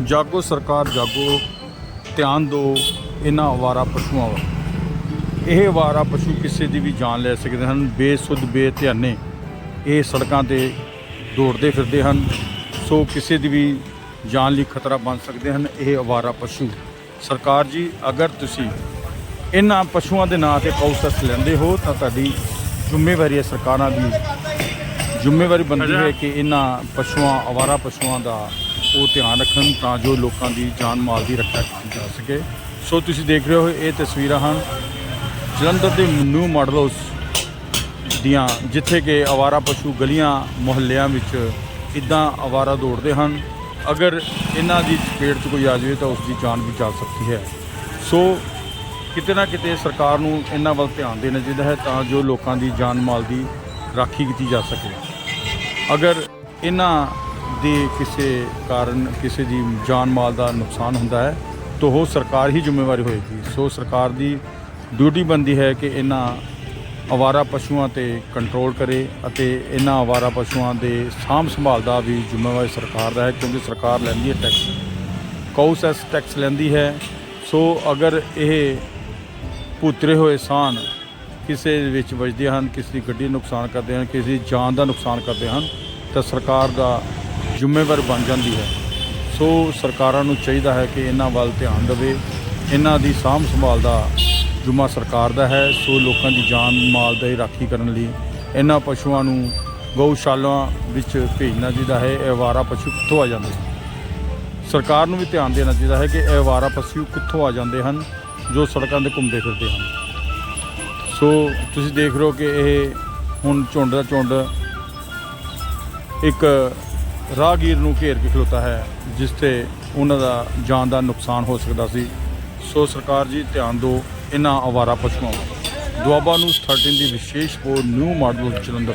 ਜਾਗੋ ਸਰਕਾਰ ਜਾਗੋ ਧਿਆਨ ਦਿਓ ਇਹਨਾਂ ਅਵਾਰਾ ਪਸ਼ੂਆਂ ਵੱਲ। ਇਹ ਅਵਾਰਾ ਪਸ਼ੂ ਕਿਸੇ ਦੀ ਵੀ ਜਾਨ ਲੈ ਸਕਦੇ ਹਨ ਬੇਸੁੱਧ ਬੇਧਿਆਨੇ ਇਹ ਸੜਕਾਂ ਤੇ ਦੌੜਦੇ ਫਿਰਦੇ ਹਨ। ਸੋ ਕਿਸੇ ਦੀ ਵੀ ਜਾਨ ਲਈ ਖਤਰਾ ਬਣ ਸਕਦੇ ਹਨ ਇਹ ਅਵਾਰਾ ਪਸ਼ੂ। ਸਰਕਾਰ ਜੀ ਅਗਰ ਤੁਸੀਂ ਇਹਨਾਂ ਪਸ਼ੂਆਂ ਦੇ ਨਾਂ ਤੇ ਕੌਸਸ ਲੈਂਦੇ ਹੋ ਤਾਂ ਤੁਹਾਡੀ ਜ਼ਿੰਮੇਵਾਰੀ ਹੈ ਸਰਕਾਰਾਂ ਦੀ। ਜ਼ਿੰਮੇਵਾਰੀ ਬਣਦੀ ਹੈ ਕਿ ਇਹਨਾਂ ਪਸ਼ੂਆਂ ਅਵਾਰਾ ਪਸ਼ੂਆਂ ਦਾ ਉਹ ਧਿਆਨ ਰੱਖਣ ਤਾਂ ਜੋ ਲੋਕਾਂ ਦੀ ਜਾਨ ਮਾਲ ਦੀ ਰੱਖਿਆ ਕੀਤੀ ਜਾ ਸਕੇ। ਸੋ ਤੁਸੀਂ ਦੇਖ ਰਹੇ ਹੋ ਇਹ ਤਸਵੀਰਾਂ ਹਨ। ਜਲੰਧਰ ਦੇ ਨਿਊ ਮਾਡਲ ਹਾਊਸ ਦੀਆਂ, ਜਿੱਥੇ ਕਿ ਅਵਾਰਾ ਪਸ਼ੂ ਗਲੀਆਂ, ਮੁਹੱਲਿਆਂ ਵਿੱਚ ਇਦਾਂ ਅਵਾਰਾ ਦੌੜਦੇ ਹਨ। ਅਗਰ ਇਹਨਾਂ ਦੀ ਚਪੇਟ 'ਚ ਕੋਈ ਆ ਜਾਵੇ ਤਾਂ ਉਸ ਦੀ ਜਾਨ ਵੀ ਜਾ ਸਕਦੀ ਹੈ। ਸੋ ਕਿਤੇ ਨਾ ਕਿਤੇ ਸਰਕਾਰ ਨੂੰ ਇਹਨਾਂ ਵੱਲ ਧਿਆਨ ਦੇਣਾ ਚਾਹੀਦਾ ਹੈ ਤਾਂ ਜੋ ਲੋਕਾਂ ਦੀ ਜਾਨ ਮਾਲ ਦੀ ਰਾਖੀ ਕੀਤੀ ਜਾ ਸਕੇ। ਅਗਰ ਇਹਨਾਂ ਦੇ ਕਿਸੇ ਕਾਰਨ ਕਿਸੇ ਦੀ ਜਾਨ ਮਾਲ ਦਾ ਨੁਕਸਾਨ ਹੁੰਦਾ ਹੈ, ਤਾਂ ਉਹ ਸਰਕਾਰ ਹੀ ਜ਼ਿੰਮੇਵਾਰੀ ਹੋਏਗੀ। ਸੋ ਸਰਕਾਰ ਦੀ ਡਿਊਟੀ ਬਣਦੀ ਹੈ ਕਿ ਇਹਨਾਂ ਅਵਾਰਾ ਪਸ਼ੂਆਂ ਤੇ ਕੰਟਰੋਲ ਕਰੇ ਅਤੇ ਇਹਨਾਂ ਅਵਾਰਾ ਪਸ਼ੂਆਂ ਦੇ ਸਾਂਭ ਸੰਭਾਲ ਦਾ ਵੀ ਜ਼ਿੰਮੇਵਾਰੀ ਸਰਕਾਰ ਦਾ ਹੈ, ਕਿਉਂਕਿ ਸਰਕਾਰ ਲੈਂਦੀ ਹੈ ਟੈਕਸ ਕੌਸੈਸ ਟੈਕਸ ਲੈਂਦੀ ਹੈ। ਸੋ ਅਗਰ ਇਹ ਭੁੱਤਰੇ ਹੋਏ ਸਾਨ ਕਿਸੇ ਵਿੱਚ ਵੱਜਦੇ ਹਨ, ਕਿਸੇ ਦੀ ਗੱਡੀ ਨੂੰ ਨੁਕਸਾਨ ਕਰਦੇ ਹਨ, ਕਿਸੇ ਦੀ ਜਾਨ ਦਾ ਨੁਕਸਾਨ ਕਰਦੇ ਹਨ, ਤਾਂ ਸਰਕਾਰ ਦਾ ਜ਼ਿੰਮੇਵਾਰ ਬਣ ਜਾਂਦੀ ਹੈ। ਸੋ ਸਰਕਾਰਾਂ ਨੂੰ ਚਾਹੀਦਾ ਹੈ ਕਿ ਇਹਨਾਂ ਵੱਲ ਧਿਆਨ ਦੇਵੇ। ਇਹਨਾਂ ਦੀ ਸਾਂਭ ਸੰਭਾਲ ਦਾ ਜੁਮਾ ਸਰਕਾਰ ਦਾ ਹੈ। ਸੋ ਲੋਕਾਂ ਦੀ ਜਾਨ ਮਾਲ ਦੀ ਰਾਖੀ ਕਰਨ ਲਈ ਇਹਨਾਂ ਪਸ਼ੂਆਂ ਨੂੰ ਗਊਸ਼ਾਲਾ ਵਿੱਚ ਭੇਜਣਾ ਚਾਹੀਦਾ ਹੈ। ਇਹ ਅਵਾਰਾ ਪਸ਼ੂ ਕਿੱਥੋਂ ਆ ਜਾਂਦੇ ਹਨ? ਸਰਕਾਰ ਨੂੰ ਵੀ ਧਿਆਨ ਦੇਣਾ ਚਾਹੀਦਾ ਹੈ ਕਿ ਇਹ ਅਵਾਰਾ ਪਸ਼ੂ ਕਿੱਥੋਂ ਆ ਜਾਂਦੇ ਹਨ, ਜੋ ਸੜਕਾਂ ਤੇ ਘੁੰਮਦੇ ਫਿਰਦੇ ਹਨ। ਸੋ ਤੁਸੀਂ ਦੇਖ ਰਹੇ ਹੋ ਕਿ ਇਹ ਹੁਣ ਝੁੰਡ ਦਾ ਝੁੰਡ ਇੱਕ ਰਾਹਗੀਰ ਨੂੰ ਘੇਰ ਕੇ ਖਲੋਤਾ ਹੈ, ਜਿਸ ਤੇ ਉਹਨਾਂ ਦਾ ਜਾਨ ਦਾ ਨੁਕਸਾਨ ਹੋ ਸਕਦਾ ਸੀ। ਸੋ ਸਰਕਾਰ ਜੀ, ਧਿਆਨ ਦਿਓ, ਇਹਨਾਂ ਅਵਾਰਾ ਪਸ਼ੂਆਂ ਦੁਆਬਾ ਨੂੰ 13 ਦੀ ਵਿਸ਼ੇਸ਼ ਰਿਪੋਰਟ, ਨਿਊ ਮਾਡਲ ਜਲੰਧਰ